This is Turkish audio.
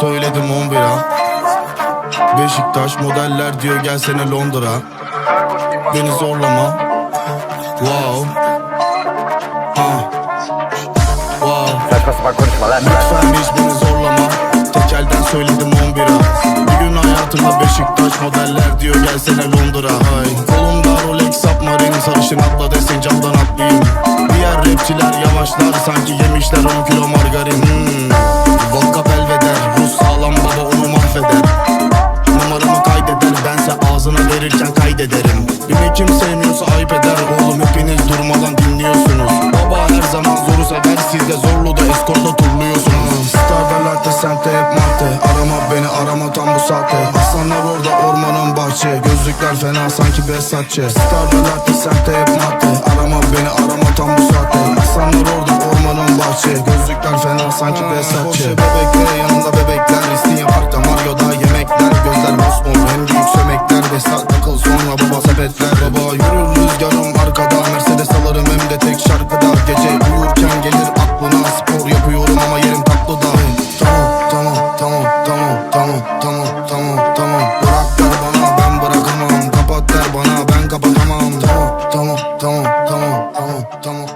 söyledim 11'a Beşiktaş modeller diyor gelsene Londra. Beni zorlama. Wow. Ah Wow. Saçma. Lütfen hiç beni zorlama. Tek elden söyledim 11'a Bir gün hayatımda Beşiktaş modeller diyor gelsene Londra. Hay. Kolumda Rolex Submarine sarışın atla desin camdan atlayayım. Diğer rapçiler yavaşlar sanki yemişler 10 kilo margarin. Hmm. Kim sevmiyorsa ayıp eder Oğlum. Hepiniz durmadan dinliyorsunuz. Baba her zaman zoru sever Siz de zorlu da eskortla turluyorsunuz. Star ve latte semte hep madde Arama beni arama tam bu saatte. Aslanlar orada ormanın bahçe. Gözlükler fena sanki Besatçı Star ve latte semte hep madde Arama beni arama tam bu saatte. Aslanlar orada ormanın bahçe. Gözlükler fena sanki Besatçı Porsche bebek tomo, tomo, tomo